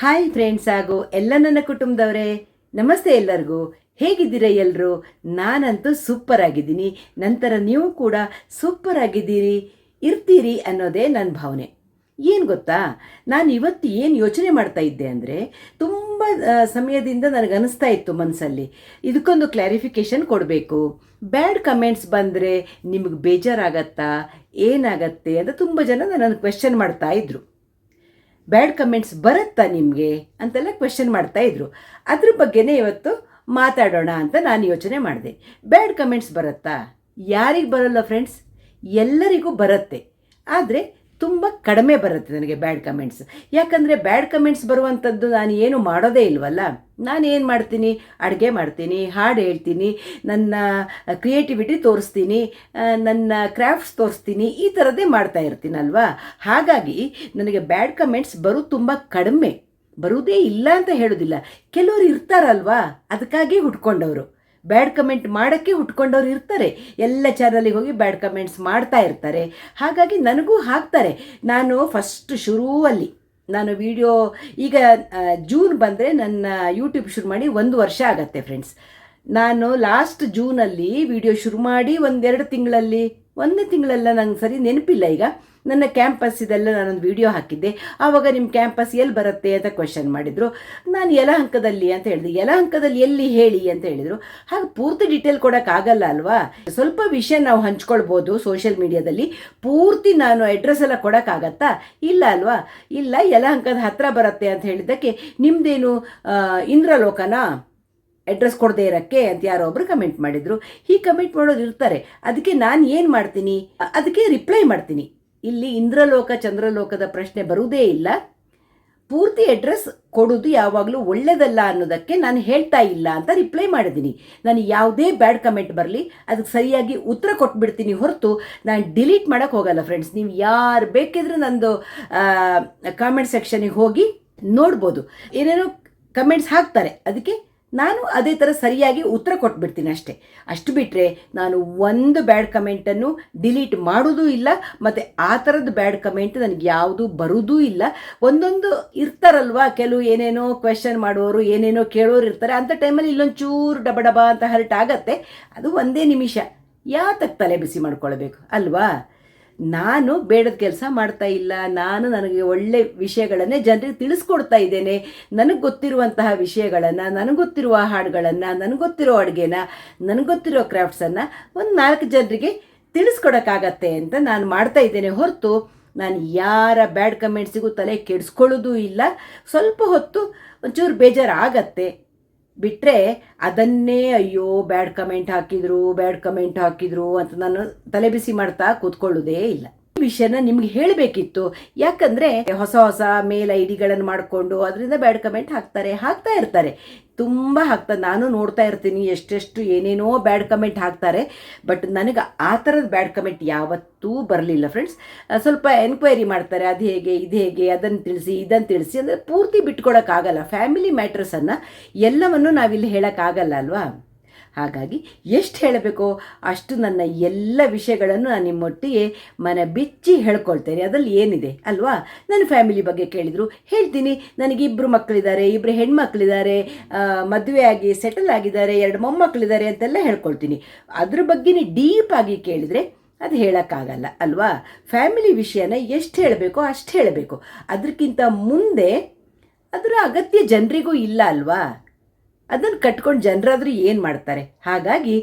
Hi friends ಹಾಗೂ ಎಲ್ಲ ನನ್ನ ಕುಟುಂಬದವರೇ, ನಮಸ್ತೆ ಎಲ್ಲರಿಗೂ. ಹೇಗಿದ್ದೀರಾ ಎಲ್ಲರೂ ನಾನಂತೂ ಸೂಪರ್ ಆಗಿದ್ದೀನಿ. ನಂತರ ನೀವು ಕೂಡ ಸೂಪರ್ ಆಗಿದ್ದೀರಿ, ಇರ್ತೀರಿ ಅನ್ನೋದೇ ನನ್ನ ಭಾವನೆ. ಏನು ಗೊತ್ತಾ? ನಾನು ಇವತ್ತು ಏನು ಯೋಚನೆ ಮಾಡ್ತಾ ಇದ್ದೆ ಅಂದರೆ, ತುಂಬ ಸಮಯದಿಂದ ನನಗೆ ಅನಿಸ್ತಾ ಇತ್ತು ಮನಸ್ಸಲ್ಲಿ ಇದಕ್ಕೊಂದು ಕ್ಲಾರಿಫಿಕೇಶನ್ ಕೊಡಬೇಕು. ಬ್ಯಾಡ್ ಕಮೆಂಟ್ಸ್ ಬಂದರೆ ನಿಮಗೆ ಬೇಜಾರಾಗತ್ತಾ? ಏನಾಗತ್ತೆ ಅಂತ ತುಂಬ ಜನ ನನ್ನನ್ನು ಕ್ವೆಶನ್ ಮಾಡ್ತಾ ಇದ್ರು. ಬ್ಯಾಡ್ ಕಮೆಂಟ್ಸ್ ಬರುತ್ತಾ ನಿಮಗೆ? ಅಂತೆಲ್ಲ ಕ್ವೆಶನ್ ಮಾಡ್ತಾ ಇದ್ರು. ಅದ್ರ ಬಗ್ಗೆನೇ ಇವತ್ತು ಮಾತಾಡೋಣ ಅಂತ ನಾನು ಯೋಚನೆ ಮಾಡಿದೆ. ಬ್ಯಾಡ್ ಕಮೆಂಟ್ಸ್ ಬರುತ್ತಾ? ಯಾರಿಗೆ ಬರೋಲ್ಲ ಫ್ರೆಂಡ್ಸ್ ಎಲ್ಲರಿಗೂ ಬರುತ್ತೆ. ಆದರೆ ತುಂಬ ಕಡಿಮೆ ಬರುತ್ತೆ ನನಗೆ ಬ್ಯಾಡ್ ಕಮೆಂಟ್ಸ್ ಯಾಕಂದರೆ ಬ್ಯಾಡ್ ಕಮೆಂಟ್ಸ್ ಬರುವಂಥದ್ದು ನಾನು ಏನು ಮಾಡೋದೇ ಇಲ್ವಲ್ಲ? ನಾನು ಏನು ಮಾಡ್ತೀನಿ? ಅಡುಗೆ ಮಾಡ್ತೀನಿ, ಹಾಡು ಹೇಳ್ತೀನಿ, ನನ್ನ ಕ್ರಿಯೇಟಿವಿಟಿ ತೋರಿಸ್ತೀನಿ ನನ್ನ ಕ್ರಾಫ್ಟ್ಸ್ ತೋರಿಸ್ತೀನಿ, ಈ ಥರದ್ದೇ ಮಾಡ್ತಾ ಇರ್ತೀನಲ್ವಾ? ಹಾಗಾಗಿ ನನಗೆ ಬ್ಯಾಡ್ ಕಮೆಂಟ್ಸ್ ಬರು ತುಂಬ ಕಡಿಮೆ. ಬರುವುದೇ ಇಲ್ಲ ಅಂತ ಹೇಳೋದಿಲ್ಲ. ಕೆಲವರು ಇರ್ತಾರಲ್ವಾ? ಅದಕ್ಕಾಗಿ ಹುಟ್ಕೊಂಡವರು ಬ್ಯಾಡ್ ಕಮೆಂಟ್ ಮಾಡೋಕ್ಕೆ ಹುಟ್ಕೊಂಡವ್ರು ಇರ್ತಾರೆ. ಎಲ್ಲ ಚಾನಲಿಗೆ ಹೋಗಿ ಬ್ಯಾಡ್ ಕಮೆಂಟ್ಸ್ ಮಾಡ್ತಾ ಇರ್ತಾರೆ. ಹಾಗಾಗಿ ನನಗೂ ಹಾಕ್ತಾರೆ. ನಾನು ಫಸ್ಟ್ ಶುರುವಲ್ಲಿ, ನಾನು ವಿಡಿಯೋ ಈಗ ಜೂನ್ ಬಂದರೆ ನನ್ನ ಯೂಟ್ಯೂಬ್ ಶುರು ಮಾಡಿ ಒಂದು ವರ್ಷ ಆಗತ್ತೆ ಫ್ರೆಂಡ್ಸ್ ನಾನು ಲಾಸ್ಟ್ ಜೂನಲ್ಲಿ ವಿಡಿಯೋ ಶುರು ಮಾಡಿ ಒಂದೆರಡು ತಿಂಗಳಲ್ಲಿ ಒಂದೇ ತಿಂಗಳೆಲ್ಲ ನಂಗೆ ಸರಿ ನೆನಪಿಲ್ಲ ಈಗ. ನನ್ನ ಕ್ಯಾಂಪಸ್ ಇದೆಲ್ಲ ನಾನೊಂದು ವಿಡಿಯೋ ಹಾಕಿದ್ದೆ. ಆವಾಗ ನಿಮ್ಮ ಕ್ಯಾಂಪಸ್ ಎಲ್ಲಿ ಬರುತ್ತೆ ಅಂತ ಕ್ವೆಶನ್ ಮಾಡಿದರು. ನಾನು ಯಲಹಂಕದಲ್ಲಿ ಅಂತ ಹೇಳಿದೆ. ಯಲಹಂಕದಲ್ಲಿ ಎಲ್ಲಿ ಹೇಳಿ ಅಂತ ಹೇಳಿದರು. ಹಾಗೆ ಪೂರ್ತಿ ಡೀಟೇಲ್ ಕೊಡೋಕ್ಕಾಗಲ್ಲ ಅಲ್ವಾ? ಸ್ವಲ್ಪ ವಿಷಯ ನಾವು ಹಂಚ್ಕೊಳ್ಬೋದು ಸೋಷಿಯಲ್ ಮೀಡಿಯಾದಲ್ಲಿ ಪೂರ್ತಿ ನಾನು ಅಡ್ರೆಸ್ ಎಲ್ಲ ಕೊಡೋಕ್ಕಾಗತ್ತಾ ಇಲ್ಲ ಅಲ್ವಾ? ಇಲ್ಲ, ಯಲಹಂಕದ ಹತ್ತಿರ ಬರುತ್ತೆ ಅಂತ ಹೇಳಿದ್ದಕ್ಕೆ ನಿಮ್ಮದೇನು ಇಂದ್ರಲೋಕನಾ? ಅಡ್ರೆಸ್ ಕೊಡದೇ ಇರೋಕ್ಕೆ ಅಂತ ಯಾರೋ ಒಬ್ರು ಕಮೆಂಟ್ ಮಾಡಿದರು. ಹೀಗೆ ಕಮೆಂಟ್ ಮಾಡೋರು ಇರ್ತಾರೆ. ಅದಕ್ಕೆ ನಾನು ಏನು ಮಾಡ್ತೀನಿ? ಅದಕ್ಕೆ ರಿಪ್ಲೈ ಮಾಡ್ತೀನಿ. ಇಲ್ಲಿ ಇಂದ್ರಲೋಕ, ಚಂದ್ರಲೋಕದ ಪ್ರಶ್ನೆ ಬರುವುದೇ ಇಲ್ಲ. ಪೂರ್ತಿ ಅಡ್ರೆಸ್ ಕೊಡೋದು ಯಾವಾಗಲೂ ಒಳ್ಳೆಯದಲ್ಲ ಅನ್ನೋದಕ್ಕೆ ನಾನು ಹೇಳ್ತಾ ಇಲ್ಲ ಅಂತ ರಿಪ್ಲೈ ಮಾಡಿದ್ದೀನಿ. ನಾನು ಯಾವುದೇ ಬ್ಯಾಡ್ ಕಮೆಂಟ್ ಬರಲಿ, ಅದಕ್ಕೆ ಸರಿಯಾಗಿ ಉತ್ತರ ಕೊಟ್ಬಿಡ್ತೀನಿ ಹೊರತು ನಾನು ಡಿಲೀಟ್ ಮಾಡೋಕೆ ಹೋಗಲ್ಲ ಫ್ರೆಂಡ್ಸ್ ನೀವು ಯಾರು ಬೇಕಿದ್ರೆ ನಂದು ಕಾಮೆಂಟ್ ಸೆಕ್ಷನಿಗೆ ಹೋಗಿ ನೋಡ್ಬೋದು. ಏನೇನೋ ಕಮೆಂಟ್ಸ್ ಹಾಕ್ತಾರೆ. ಅದಕ್ಕೆ ನಾನು ಅದೇ ಥರ ಸರಿಯಾಗಿ ಉತ್ತರ ಕೊಟ್ಬಿಡ್ತೀನಿ ಅಷ್ಟೇ. ಅಷ್ಟು ಬಿಟ್ಟರೆ ನಾನು ಒಂದು ಬ್ಯಾಡ್ ಕಮೆಂಟನ್ನು ಡಿಲೀಟ್ ಮಾಡೋದೂ ಇಲ್ಲ, ಮತ್ತು ಆ ಥರದ ಬ್ಯಾಡ್ ಕಮೆಂಟ್ ನನಗೆ ಯಾವುದೂ ಬರೋದೂ ಇಲ್ಲ. ಒಂದೊಂದು ಇರ್ತಾರಲ್ವಾ, ಕೆಲವು ಏನೇನೋ ಕ್ವೆಶನ್ ಮಾಡೋರು ಏನೇನೋ ಕೇಳೋರು ಇರ್ತಾರೆ ಅಂಥ ಟೈಮಲ್ಲಿ ಇಲ್ಲೊಂದು ಚೂರು ಡಬ ಡಬ ಅಂತ ಹರ್ಟ್ ಆಗತ್ತೆ. ಅದು ಒಂದೇ ನಿಮಿಷ. ಯಾತಕ್ಕೆ ತಲೆ ಬಿಸಿ ಮಾಡ್ಕೊಳ್ಬೇಕು? ಅಲ್ವಾ? ನಾನು ಬೇಡದ ಕೆಲಸ ಮಾಡ್ತಾ ಇಲ್ಲ, ನಾನು ನನಗೆ ಒಳ್ಳೆ ವಿಷಯಗಳನ್ನೇ ಜನರಿಗೆ ತಿಳಿಸ್ಕೊಡ್ತಾ ಇದ್ದೇನೆ, ನನಗೆ ಗೊತ್ತಿರುವಂತಹ ವಿಷಯಗಳನ್ನು, ನನಗೆ ಗೊತ್ತಿರುವ ಹಾಡುಗಳನ್ನು, ನನಗೆ ಗೊತ್ತಿರೋ ಅಡುಗೆನ, ನನಗೆ ಗೊತ್ತಿರೋ ಕ್ರಾಫ್ಟ್ಸನ್ನು ಒಂದು ನಾಲ್ಕು ಜನರಿಗೆ ತಿಳಿಸ್ಕೊಡೋಕ್ಕಾಗತ್ತೆ ಅಂತ ನಾನು ಮಾಡ್ತಾ ಇದ್ದೇನೆ. ಹೊರತು ನಾನು ಯಾರ ಬ್ಯಾಡ್ ಕಮೆಂಟ್ಸಿಗೂ ತಲೆ ಕೆಡಿಸ್ಕೊಳ್ಳೋದು ಇಲ್ಲ. ಸ್ವಲ್ಪ ಹೊತ್ತು ಒಂಚೂರು ಬೇಜಾರಾಗತ್ತೆ. ಬಿಟ್ಟರೆ ಅದನ್ನೇ ಅಯ್ಯೋ ಬ್ಯಾಡ್ ಕಮೆಂಟ್ ಹಾಕಿದ್ರು, ಬ್ಯಾಡ್ ಕಮೆಂಟ್ ಹಾಕಿದ್ರು ಅಂತ ನಾನು ತಲೆ ಬಿಸಿ ಮಾಡ್ತಾ ಕೂತ್ಕೊಳ್ಳೋದೇ ಇಲ್ಲ. ಈ ವಿಷಯನ ನಿಮ್ಗೆ ಹೇಳಬೇಕಿತ್ತು. ಯಾಕಂದ್ರೆ ಹೊಸ ಹೊಸ ಮೇಲ್ ಐ ಡಿಗಳನ್ನು ಮಾಡಿಕೊಂಡು ಅದರಿಂದ ಬ್ಯಾಡ್ ಕಮೆಂಟ್ ಹಾಕ್ತಾರೆ, ಹಾಕ್ತಾ ಇರ್ತಾರೆ. ತುಂಬ ಹಾಕ್ತಾರೆ. ನಾನು ನೋಡ್ತಾ ಇರ್ತೀನಿ ಎಷ್ಟೆಷ್ಟು ಏನೇನೋ ಬ್ಯಾಡ್ ಕಮೆಂಟ್ ಹಾಕ್ತಾರೆ. ಬಟ್ ನನಗೆ ಆ ಥರದ ಬ್ಯಾಡ್ ಕಮೆಂಟ್ ಯಾವತ್ತೂ ಬರಲಿಲ್ಲ ಫ್ರೆಂಡ್ಸ್ ಸ್ವಲ್ಪ ಎನ್ಕ್ವೈರಿ ಮಾಡ್ತಾರೆ. ಅದು ಹೇಗೆ, ಇದು ಹೇಗೆ ಅದನ್ನು ತಿಳಿಸಿ ಇದನ್ನು ತಿಳಿಸಿ. ಅಂದರೆ ಪೂರ್ತಿ ಬಿಟ್ಕೊಡೋಕ್ಕಾಗಲ್ಲ ಫ್ಯಾಮಿಲಿ ಮ್ಯಾಟ್ರಸನ್ನು ಎಲ್ಲವನ್ನು ನಾವಿಲ್ಲಿ ಹೇಳೋಕ್ಕಾಗಲ್ಲ ಅಲ್ವಾ? ಹಾಗಾಗಿ ಎಷ್ಟು ಹೇಳಬೇಕೋ ಅಷ್ಟು ನನ್ನ ಎಲ್ಲ ವಿಷಯಗಳನ್ನು ನಾನು ನಿಮ್ಮೊಟ್ಟಿಗೆ ಮನ ಬಿಚ್ಚಿ ಹೇಳ್ಕೊಳ್ತೇನೆ. ಅದರಲ್ಲಿ ಏನಿದೆ ಅಲ್ವಾ? ನನ್ನ ಫ್ಯಾಮಿಲಿ ಬಗ್ಗೆ ಕೇಳಿದರು. ಹೇಳ್ತೀನಿ. ನನಗೆ ಇಬ್ಬರು ಮಕ್ಕಳಿದ್ದಾರೆ ಇಬ್ಬರು ಹೆಣ್ಮಕ್ಳಿದ್ದಾರೆ ಮದುವೆ ಆಗಿ ಸೆಟಲ್ ಆಗಿದ್ದಾರೆ, ಎರಡು ಮೊಮ್ಮಕ್ಕಳಿದ್ದಾರೆ ಅಂತೆಲ್ಲ ಹೇಳ್ಕೊಳ್ತೀನಿ. ಅದ್ರ ಬಗ್ಗೆನೇ ಡೀಪ್ ಆಗಿ ಕೇಳಿದರೆ ಅದು ಹೇಳೋಕ್ಕಾಗಲ್ಲ ಅಲ್ವಾ? ಫ್ಯಾಮಿಲಿ ವಿಷಯನ ಎಷ್ಟು ಹೇಳಬೇಕೋ ಅಷ್ಟು ಹೇಳಬೇಕು. ಅದಕ್ಕಿಂತ ಮುಂದೆ ಅದರ ಅಗತ್ಯ ಜನರಿಗೂ ಇಲ್ಲ ಅಲ್ವಾ? ಅದನ್ನು ಕಟ್ಕೊಂಡು ಜನರಾದರೂ ಏನು ಮಾಡ್ತಾರೆ? ಹಾಗಾಗಿ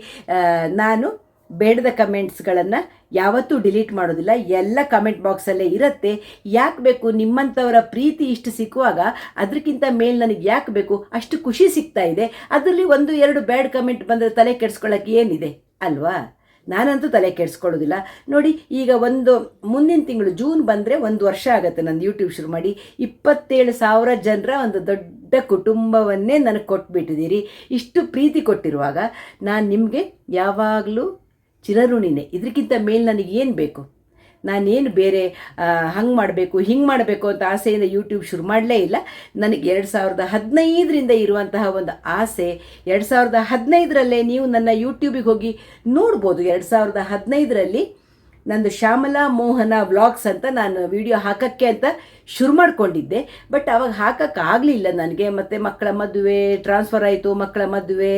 ನಾನು ಬೇಡದ ಕಮೆಂಟ್ಸ್ಗಳನ್ನು ಯಾವತ್ತೂ ಡಿಲೀಟ್ ಮಾಡೋದಿಲ್ಲ. ಎಲ್ಲ ಕಮೆಂಟ್ ಬಾಕ್ಸಲ್ಲೇ ಇರುತ್ತೆ. ಯಾಕೆ ಬೇಕು? ನಿಮ್ಮಂಥವರ ಪ್ರೀತಿ ಇಷ್ಟು ಸಿಕ್ಕುವಾಗ ಅದಕ್ಕಿಂತ ಮೇಲೆ ನನಗೆ ಯಾಕೆ ಬೇಕು? ಅಷ್ಟು ಖುಷಿ ಸಿಗ್ತಾ ಇದೆ. ಅದರಲ್ಲಿ ಒಂದು, ಎರಡು ಬ್ಯಾಡ್ ಕಮೆಂಟ್ ಬಂದರೆ ತಲೆ ಕೆಡಿಸ್ಕೊಳ್ಳೋಕೆ ಏನಿದೆ? ಅಲ್ವಾ? ನಾನಂತೂ ತಲೆ ಕೆಡಿಸ್ಕೊಳ್ಳೋದಿಲ್ಲ. ನೋಡಿ, ಈಗ ಒಂದು ಮುಂದಿನ ತಿಂಗಳು ಜೂನ್ ಬಂದರೆ ಒಂದು ವರ್ಷ ಆಗುತ್ತೆ ನಂದು ಯೂಟ್ಯೂಬ್ ಶುರು ಮಾಡಿ. ಇಪ್ಪತ್ತೇಳು ಸಾವಿರ ಜನರ ಒಂದು ದೊಡ್ಡ ಕುಟುಂಬವನ್ನೇ ನನಗೆ ಕೊಟ್ಬಿಟ್ಟಿದ್ದೀರಿ. ಇಷ್ಟು ಪ್ರೀತಿ ಕೊಟ್ಟಿರುವಾಗ ನಾನು ನಿಮಗೆ ಯಾವಾಗಲೂ ಚಿರಋಣಿನೇ. ಇದಕ್ಕಿಂತ ಮೇಲೆ ನನಗೆ ಏನು ಬೇಕು? ನಾನೇನು ಬೇರೆ ಹಂಗೆ ಮಾಡಬೇಕು, ಹಿಂಗೆ ಮಾಡಬೇಕು ಅಂತ ಆಸೆಯಿಂದ ಯೂಟ್ಯೂಬ್ ಶುರು ಮಾಡಲೇ ಇಲ್ಲ. ನನಗೆ ಎರಡು ಸಾವಿರದ ಹದಿನೈದರಿಂದ ಇರುವಂತಹ ಒಂದು ಆಸೆ, ಎರಡು ಸಾವಿರದ ಹದಿನೈದರಲ್ಲೇ ನೀವು ನನ್ನ ಯೂಟ್ಯೂಬಿಗೆ ಹೋಗಿ ನೋಡ್ಬೋದು. ಎರಡು ಸಾವಿರದ ಹದಿನೈದರಲ್ಲಿ ನಂದು ಶ್ಯಾಮಲಾ ಮೋಹನ ವ್ಲಾಗ್ಸ್ ಅಂತ ನಾನು ವಿಡಿಯೋ ಹಾಕೋಕ್ಕೆ ಅಂತ ಶುರು ಮಾಡ್ಕೊಂಡಿದ್ದೆ. ಬಟ್ ಅವಾಗ ಹಾಕೋಕ್ಕಾಗಲಿಲ್ಲ ನನಗೆ. ಮತ್ತು ಮಕ್ಕಳ ಮದುವೆ ಟ್ರಾನ್ಸ್ಫರ್ ಆಯಿತು, ಮಕ್ಕಳ ಮದುವೆ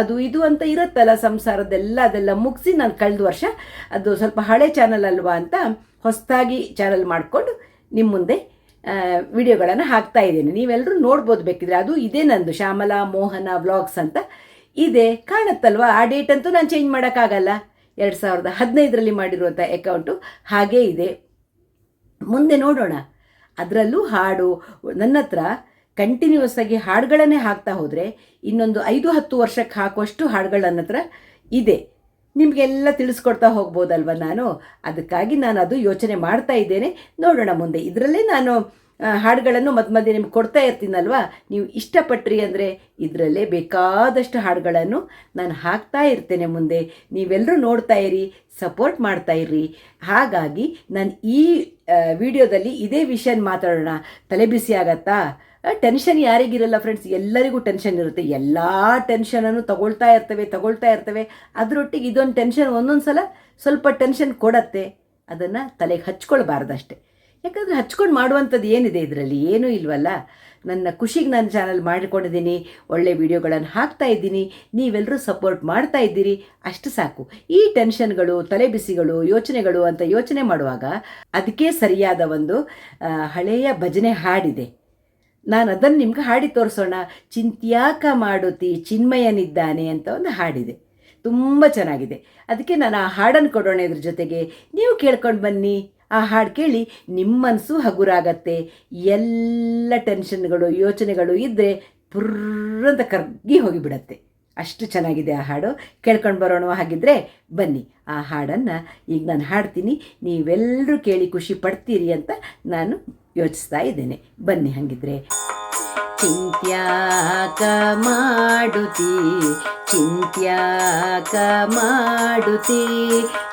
ಅದು ಇದು ಅಂತ ಇರುತ್ತಲ್ಲ ಸಂಸಾರದೆಲ್ಲ, ಅದೆಲ್ಲ ಮುಗಿಸಿ ನಾನು ಕಳೆದ ವರ್ಷ ಅದು ಸ್ವಲ್ಪ ಹಳೆ ಚಾನಲ್ ಅಲ್ವಾ ಅಂತ ಹೊಸದಾಗಿ ಚಾನಲ್ ಮಾಡಿಕೊಂಡು ನಿಮ್ಮ ಮುಂದೆ ವಿಡಿಯೋಗಳನ್ನು ಹಾಕ್ತಾ ಇದ್ದೇನೆ. ನೀವೆಲ್ಲರೂ ನೋಡ್ಬೋದು ಬೇಕಿದ್ರೆ. ಅದು ಇದೇ ನಂದು ಶ್ಯಾಮಲಾ ಮೋಹನ ವ್ಲಾಗ್ಸ್ ಅಂತ. ಇದೆ. ಕಾಣುತ್ತಲ್ವಾ? ಆ ಡೇಟ್ ಅಂತೂ ನಾನು ಚೇಂಜ್ ಮಾಡೋಕ್ಕಾಗಲ್ಲ. ಎರಡು ಸಾವಿರದ ಹದಿನೈದರಲ್ಲಿ ಮಾಡಿರುವಂಥ ಅಕೌಂಟು ಹಾಗೇ ಇದೆ. ಮುಂದೆ ನೋಡೋಣ. ಅದರಲ್ಲೂ ಹಾಡು, ನನ್ನ ಹತ್ರ ಕಂಟಿನ್ಯೂಸ್ ಆಗಿ ಹಾಡುಗಳನ್ನೇ ಹಾಕ್ತಾ ಹೋದರೆ ಇನ್ನೊಂದು ಐದು, ಹತ್ತು ವರ್ಷಕ್ಕೆ ಹಾಕುವಷ್ಟು ಹಾಡುಗಳು ನನ್ನ ಹತ್ರ ಇದೆ. ನಿಮಗೆಲ್ಲ ತಿಳಿಸ್ಕೊಡ್ತಾ ಹೋಗ್ಬೋದಲ್ವ ನಾನು? ಅದಕ್ಕಾಗಿ ನಾನು ಅದು ಯೋಚನೆ ಮಾಡ್ತಾ ಇದ್ದೇನೆ. ನೋಡೋಣ ಮುಂದೆ. ಇದರಲ್ಲೇ ನಾನು ಹಾಡುಗಳನ್ನು ಮಧ್ಯ ಮಧ್ಯೆ ನಿಮ್ಗೆ ಕೊಡ್ತಾ ಇರ್ತೀನಲ್ವಾ? ನೀವು ಇಷ್ಟಪಟ್ರಿ ಅಂದರೆ ಇದರಲ್ಲೇ ಬೇಕಾದಷ್ಟು ಹಾಡುಗಳನ್ನು ನಾನು ಹಾಕ್ತಾ ಇರ್ತೇನೆ ಮುಂದೆ. ನೀವೆಲ್ಲರೂ ನೋಡ್ತಾ ಇರಿ ಸಪೋರ್ಟ್ ಮಾಡ್ತಾ ಇರ್ರಿ ಹಾಗಾಗಿ ನಾನು ಈ ವಿಡಿಯೋದಲ್ಲಿ ಇದೇ ವಿಷಯನ ಮಾತಾಡೋಣ. ತಲೆ ಬಿಸಿ ಆಗತ್ತಾ? ಟೆನ್ಷನ್ ಯಾರಿಗಿರಲ್ಲ ಫ್ರೆಂಡ್ಸ್ ಎಲ್ಲರಿಗೂ ಟೆನ್ಷನ್ ಇರುತ್ತೆ. ಎಲ್ಲ ಟೆನ್ಷನನ್ನು ತಗೊಳ್ತಾ ಇರ್ತವೆ ತಗೊಳ್ತಾ ಇರ್ತವೆ. ಅದರೊಟ್ಟಿಗೆ ಇದೊಂದು ಟೆನ್ಷನ್ ಒಂದೊಂದು ಸಲ ಸ್ವಲ್ಪ ಟೆನ್ಷನ್ ಕೊಡತ್ತೆ. ಅದನ್ನು ತಲೆಗೆ ಹಚ್ಕೊಳ್ಬಾರ್ದಷ್ಟೆ. ಯಾಕಂದರೆ ಹಚ್ಕೊಂಡು ಮಾಡುವಂಥದ್ದು ಏನಿದೆ ಇದರಲ್ಲಿ? ಏನೂ ಇಲ್ವಲ್ಲ? ನನ್ನ ಖುಷಿಗೆ ನಾನು ಚಾನಲ್ ಮಾಡಿಕೊಂಡಿದ್ದೀನಿ, ಒಳ್ಳೆ ವಿಡಿಯೋಗಳನ್ನು ಹಾಕ್ತಾ ಇದ್ದೀನಿ ನೀವೆಲ್ಲರೂ ಸಪೋರ್ಟ್ ಮಾಡ್ತಾ ಇದ್ದೀರಿ, ಅಷ್ಟು ಸಾಕು. ಈ ಟೆನ್ಷನ್ಗಳು ತಲೆಬಿಸಿಗಳು, ಯೋಚನೆಗಳು ಅಂತ ಯೋಚನೆ ಮಾಡುವಾಗ ಅದಕ್ಕೆ ಸರಿಯಾದ ಒಂದು ಹಳೆಯ ಭಜನೆ ಹಾಡಿದೆ. ನಾನು ಅದನ್ನು ನಿಮ್ಗೆ ಹಾಡಿ ತೋರಿಸೋಣ. ಚಿಂತ್ಯಾಕ ಮಾಡುತ್ತಿ ಚಿನ್ಮಯನಿದ್ದಾನೆ ಅಂತ ಒಂದು ಹಾಡಿದೆ. ತುಂಬ ಚೆನ್ನಾಗಿದೆ. ಅದಕ್ಕೆ ನಾನು ಆ ಹಾಡನ್ನು ಕೊಡೋಣ ಇದ್ರ ಜೊತೆಗೆ, ನೀವು ಕೇಳ್ಕೊಂಡು ಬನ್ನಿ. ಆ ಹಾಡು ಕೇಳಿ ನಿಮ್ಮ ಮನಸ್ಸು ಹಗುರಾಗತ್ತೆ. ಎಲ್ಲ ಟೆನ್ಷನ್ಗಳು, ಯೋಚನೆಗಳು ಇದ್ದರೆ ಪುರ್ರಂತ ಕರ್ಗಿ ಹೋಗಿಬಿಡತ್ತೆ. ಅಷ್ಟು ಚೆನ್ನಾಗಿದೆ ಆ ಹಾಡು. ಕೇಳ್ಕೊಂಡು ಬರೋಣ ಹಾಗಿದ್ರೆ ಬನ್ನಿ. ಆ ಹಾಡನ್ನು ಈಗ ನಾನು ಹಾಡ್ತೀನಿ. ನೀವೆಲ್ಲರೂ ಕೇಳಿ ಖುಷಿ ಪಡ್ತೀರಿ ಅಂತ ನಾನು ಯೋಚಿಸ್ತಾ ಇದ್ದೇನೆ. ಬನ್ನಿ ಹಾಗಿದ್ರೆ. ಚಿಂತ್ಯಾಕ ಮಾಡುತ್ತಿ ಚಿಂತ್ಯಾಕ ಮಾಡುತ್ತಿ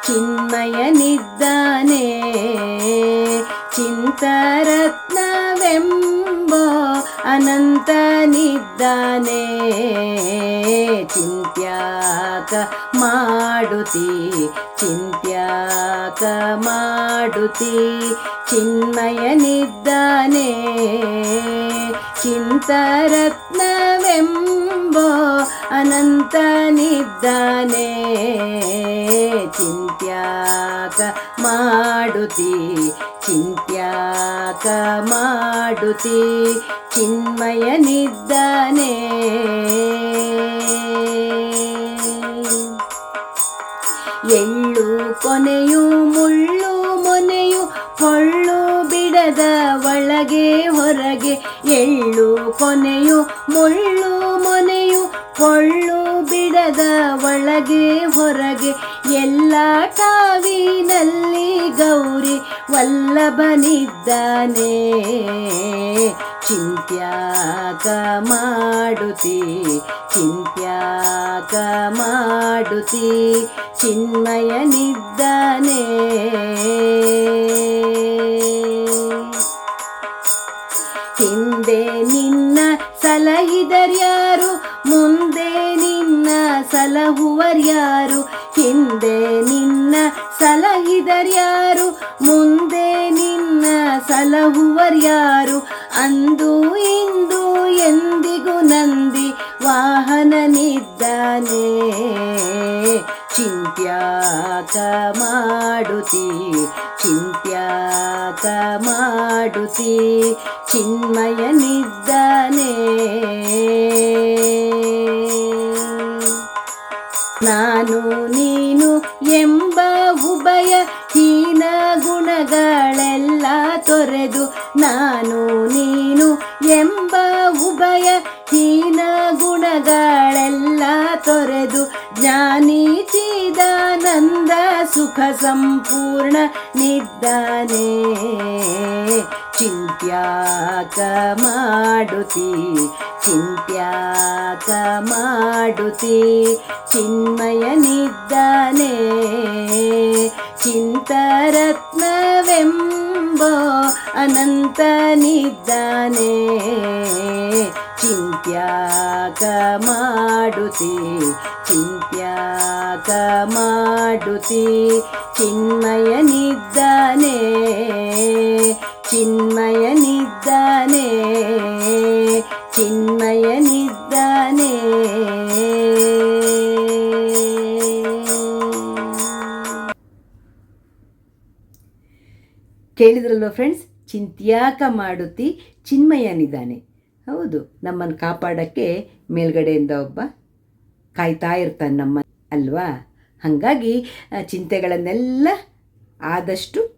ಚಿನ್ಮಯನಿದ್ದಾನೆ. ಚಿಂತರತ್ನವೆಂಬೋ ಅನಂತನಿದ್ದಾನೆ. ಚಿಂತ್ಯಾಕ ಮಾಡುತಿ ಚಿಂತ್ಯಾಕ ಮಾಡುತ್ತಿ ಚಿನ್ಮಯನಿದ್ದಾನೆ. ಚಿಂತರತ್ನವೆಂಬೋ ಅನಂತನಿದ್ದಾನೆ. ಚಿಂತ್ಯಾಕ ಮಾಡುತ್ತಿ ಚಿಂತ್ಯಾಕ ಮಾಡುತ್ತಿ ಚಿನ್ಮಯನಿದ್ದಾನೆ ಎಳ್ಳು ಕೊನೆಯು ಎಳ್ಳು ಕೊನೆಯು, ಮುಳ್ಳು ಮೊನೆಯು ಕೊಳ್ಳು ಬಿಡದ ಒಳಗೆ, ಹೊರಗೆ, ಎಲ್ಲ ಕಾವಿನಲ್ಲಿ ಗೌರಿ ವಲ್ಲಭನಿದ್ದಾನೆ. ಚಿಂತ್ಯಾಕ ಮಾಡುತ್ತಿ ಚಿಂತ್ಯಾಕ ಮಾಡುತ್ತಿ ಚಿನ್ಮಯನಿದ್ದಾನೆ. ಸಲಹುವರ್ಯಾರು ಹಿಂದೆ ನಿನ್ನ ಸಲಹಿದರ್ಯಾರು ಮುಂದೆ ನಿನ್ನ ಸಲಹುವರ್ಯಾರು ಅಂದು ಇಂದು ಎಂದಿಗೂ ನಂದಿ ವಾಹನನಿದ್ದಾನೆ. ಚಿಂತ್ಯಾಕ ಮಾಡುತ್ತಿ ಚಿಂತ್ಯಾಕ ಮಾಡುತ್ತಿ ಚಿನ್ಮಯನಿದ್ದಾನೆ. ನಾನು ನೀನು ಎಂಬ ಉಭಯ ಹೀನ ಗುಣಗಳೆಲ್ಲ ತೊರೆದು ನಾನು ನೀನು ಎಂಬ ಉಭಯ ಹೀನ ಗುಣಗಳೆಲ್ಲ ತೊರೆದು ಜ್ಞಾನಿ ಚಿದಾನಂದ ಸುಖ ಸಂಪೂರ್ಣ ನಿದ್ದಾನೆ. ಚಿಂತ್ಯಾಕ ಮಾಡುತ್ತಿ ಚಿಂತ್ಯಾಕ ಮಾಡುತ್ತಿ ಚಿನ್ಮಯನಿದ್ದಾನೆ ಚಿಂತರತ್ನವೆಂಬೋ ಅನಂತನಿದ್ದಾನೆ. ಚಿಂತ್ಯಾಕ ಮಾಡುತ್ತಿ ಚಿಂತ್ಯಾಕ ಮಾಡುತ್ತಿ ಚಿನ್ಮಯನಿದ್ದಾನೆ ಚಿನ್ಮಯನಿದ್ದಾನೆ ಚಿನ್ಮಯನಿದ್ದಾನೆ. ಕೇಳಿದ್ರಲ್ವ ಫ್ರೆಂಡ್ಸ್ ಚಿಂತ್ಯಾಕ ಮಾಡುತ್ತಿ ಚಿನ್ಮಯನಿದ್ದಾನೆ. ಹೌದು ನಮ್ಮನ್ನು ಕಾಪಾಡೋಕ್ಕೆ ಮೇಲ್ಗಡೆಯಿಂದ ಒಬ್ಬ ಕಾಯ್ತಾ ಇರ್ತಾನೆ ನಮ್ಮ ಅಲ್ವಾ? ಹಾಗಾಗಿ ಚಿಂತೆಗಳನ್ನೆಲ್ಲ ಆದಷ್ಟು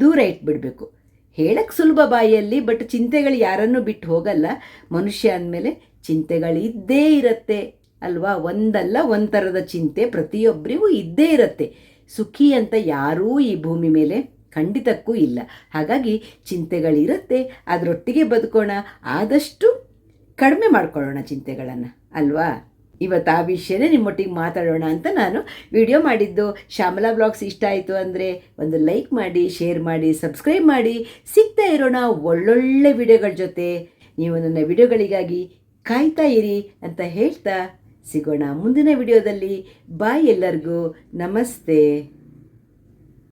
ದೂರ ಇಟ್ಬಿಡಬೇಕು. ಹೇಳಕ್ಕೆ ಸುಲಭ ಬಾಯಿಯಲ್ಲಿ ಬಟ್ ಚಿಂತೆಗಳು ಯಾರನ್ನು ಬಿಟ್ಟು ಹೋಗಲ್ಲ. ಮನುಷ್ಯ ಅಂದಮೇಲೆ ಚಿಂತೆಗಳಿದ್ದೇ ಇರತ್ತೆ ಅಲ್ವಾ? ಒಂದಲ್ಲ ಒಂದು ಚಿಂತೆ ಪ್ರತಿಯೊಬ್ಬರಿಗೂ ಇದ್ದೇ ಇರುತ್ತೆ. ಸುಖಿ ಅಂತ ಯಾರೂ ಈ ಭೂಮಿ ಮೇಲೆ ಖಂಡಿತಕ್ಕೂ ಇಲ್ಲ. ಹಾಗಾಗಿ ಚಿಂತೆಗಳಿರುತ್ತೆ, ಅದರೊಟ್ಟಿಗೆ ಬದುಕೋಣ, ಆದಷ್ಟು ಕಡಿಮೆ ಮಾಡ್ಕೊಳ್ಳೋಣ ಚಿಂತೆಗಳನ್ನು, ಅಲ್ವಾ? ಇವತ್ತು ಆ ವಿಷಯನೇ ನಿಮ್ಮೊಟ್ಟಿಗೆ ಮಾತಾಡೋಣ ಅಂತ ನಾನು ವಿಡಿಯೋ ಮಾಡಿದ್ದು. ಶ್ಯಾಮಲಾ ಬ್ಲಾಗ್ಸ್ ಇಷ್ಟ ಆಯಿತು ಅಂದರೆ ಒಂದು ಲೈಕ್ ಮಾಡಿ ಶೇರ್ ಮಾಡಿ ಸಬ್ಸ್ಕ್ರೈಬ್ ಮಾಡಿ. ಸಿಗ್ತಾ ಇರೋಣ ಒಳ್ಳೊಳ್ಳೆ ವಿಡಿಯೋಗಳ ಜೊತೆ. ನೀವು ನನ್ನ ವಿಡಿಯೋಗಳಿಗಾಗಿ ಕಾಯ್ತಾ ಇರಿ ಅಂತ ಹೇಳ್ತಾ ಸಿಗೋಣ ಮುಂದಿನ ವಿಡಿಯೋದಲ್ಲಿ ಬಾಯ್ ಎಲ್ಲರಿಗೂ. ನಮಸ್ತೆ.